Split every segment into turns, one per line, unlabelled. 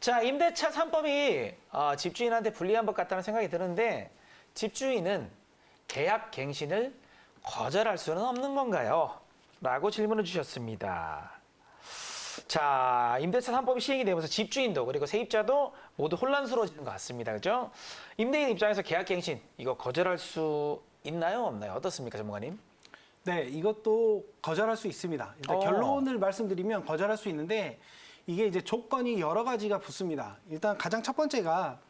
자, 임대차 3법이 어, 집주인한테 불리한 것 같다는 생각이 드는데 집주인은 계약 갱신을 거절할 수는 없는 건가요? 라고 질문을 주셨습니다. 자, 임대차 3법이 시행이 되면서 집주인도 그리고 세입자도 모두 혼란스러워지는 것 같습니다. 그죠? 임대인 입장에서 계약 갱신 이거 거절할 수 있나요? 없나요? 어떻습니까, 전문가님?
네, 이것도 거절할 수 있습니다. 일단
어.
결론을 말씀드리면 거절할 수 있는데 이게 이제 조건이 여러 가지가 붙습니다. 일단 가장 첫 번째가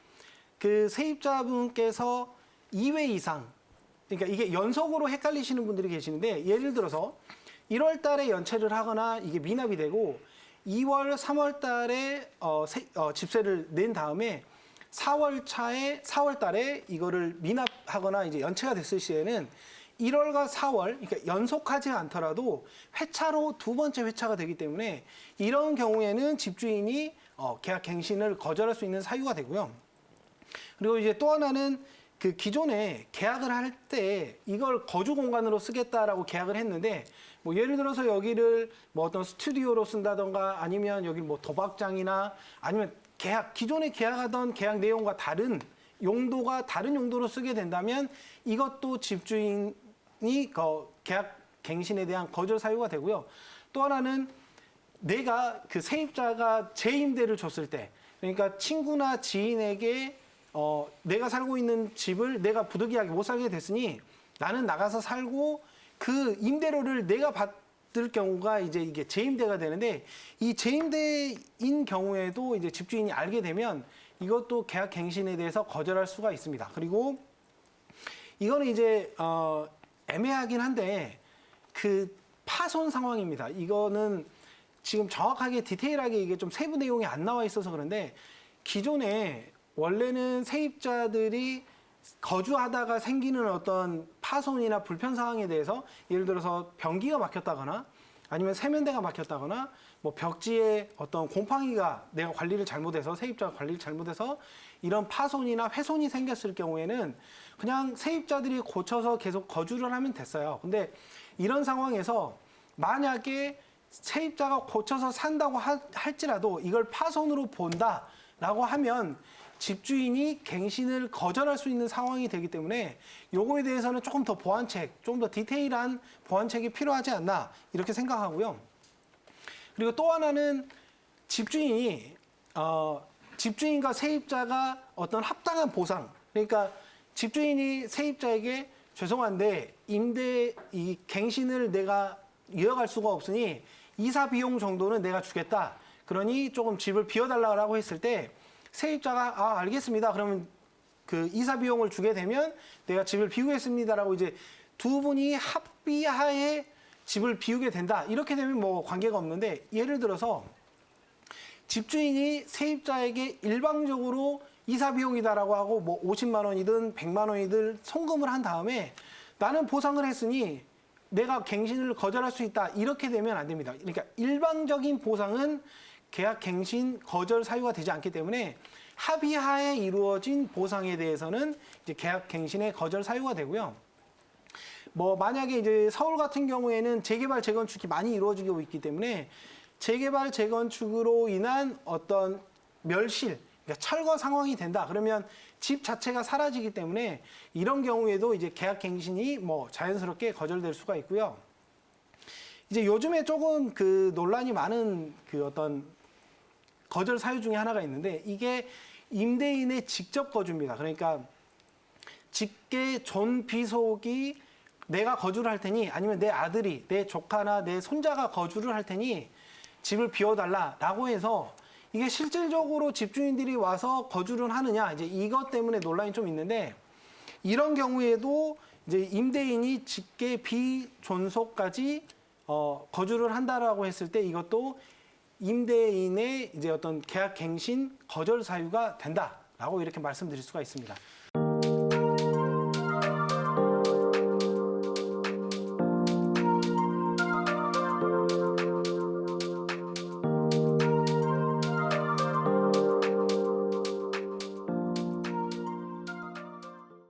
그 세입자분께서 2회 이상 그러니까 이게 연속으로 헷갈리시는 분들이 계시는데 예를 들어서 1월 달에 연체를 하거나 이게 미납이 되고 2월, 3월 달에 어, 세- 어, 집세를 낸 다음에 4월 차에 4월 달에 이거를 미납하거나 이제 연체가 됐을 시에는 1월과 4월, 그러니까 연속하지 않더라도 회차로 두 번째 회차가 되기 때문에 이런 경우에는 집주인이 어, 계약 갱신을 거절할 수 있는 사유가 되고요. 그리고 이제 또 하나는 그 기존에 계약을 할 때 이걸 거주 공간으로 쓰겠다라고 계약을 했는데 뭐 예를 들어서 여기를 뭐 어떤 스튜디오로 쓴다던가 아니면 여기 뭐 도박장이나 아니면 계약 기존에 계약하던 계약 내용과 다른 용도가 다른 용도로 쓰게 된다면 이것도 집주인 이그 계약 갱신에 대한 거절 사유가 되고요. 또 하나는 내가 그 세입자가 재임대를 줬을 때 그러니까 친구나 지인에게 어 내가 살고 있는 집을 내가 부득이하게 못 살게 됐으니 나는 나가서 살고 그 임대료를 내가 받을 경우가 이제 이게 재임대가 되는데 이 재임대인 경우에도 이제 집주인이 알게 되면 이것도 계약 갱신에 대해서 거절할 수가 있습니다. 그리고 이거는 이제 어 애매하긴 한데 그 파손 상황입니다. 이거는 지금 정확하게 디테일하게 이게 좀 세부 내용이 안 나와 있어서 그런데 기존에 원래는 세입자들이 거주하다가 생기는 어떤 파손이나 불편 상황에 대해서 예를 들어서 변기가 막혔다거나 아니면 세면대가 막혔다거나 뭐 벽지에 어떤 곰팡이가 내가 관리를 잘못해서 세입자가 관리를 잘못해서 이런 파손이나 훼손이 생겼을 경우에는 그냥 세입자들이 고쳐서 계속 거주를 하면 됐어요. 근데 이런 상황에서 만약에 세입자가 고쳐서 산다고 하- 할지라도 이걸 파손으로 본다라고 하면 집주인이 갱신을 거절할 수 있는 상황이 되기 때문에 요거에 대해서는 조금 더 보완책, 좀더 디테일한 보완책이 필요하지 않나 이렇게 생각하고요. 그리고 또 하나는 집주인이 어, 집주인과 세입자가 어떤 합당한 보상, 그러니까 집주인이 세입자에게 죄송한데 임대 이 갱신을 내가 이어갈 수가 없으니 이사 비용 정도는 내가 주겠다. 그러니 조금 집을 비워달라고 했을 때 세입자가 아 알겠습니다. 그러면 그 이사 비용을 주게 되면 내가 집을 비우겠습니다라고 이제 두 분이 합의하에 집을 비우게 된다. 이렇게 되면 뭐 관계가 없는데 예를 들어서 집주인이 세입자에게 일방적으로 이사 비용이다라고 하고 뭐 50만 원이든 100만 원이든 송금을 한 다음에 나는 보상을 했으니 내가 갱신을 거절할 수 있다. 이렇게 되면 안 됩니다. 그러니까 일방적인 보상은 계약 갱신 거절 사유가 되지 않기 때문에 합의하에 이루어진 보상에 대해서는 이제 계약 갱신의 거절 사유가 되고요. 뭐 만약에 이제 서울 같은 경우에는 재개발 재건축이 많이 이루어지고 있기 때문에 재개발 재건축으로 인한 어떤 멸실, 그러니까 철거 상황이 된다. 그러면 집 자체가 사라지기 때문에 이런 경우에도 이제 계약 갱신이 뭐 자연스럽게 거절될 수가 있고요. 이제 요즘에 조금 그 논란이 많은 그 어떤 거절 사유 중에 하나가 있는데 이게 임대인의 직접 거주입니다. 그러니까 직계 존 비속이 내가 거주를 할 테니 아니면 내 아들이 내 조카나 내 손자가 거주를 할 테니 집을 비워달라라고 해서 이게 실질적으로 집주인들이 와서 거주를 하느냐 이제 이것 때문에 논란이 좀 있는데 이런 경우에도 이제 임대인이 직계 비존속까지 어, 거주를 한다라고 했을 때 이것도 임대인의 이제 어떤 계약 갱신 거절 사유가 된다라고 이렇게 말씀드릴 수가 있습니다.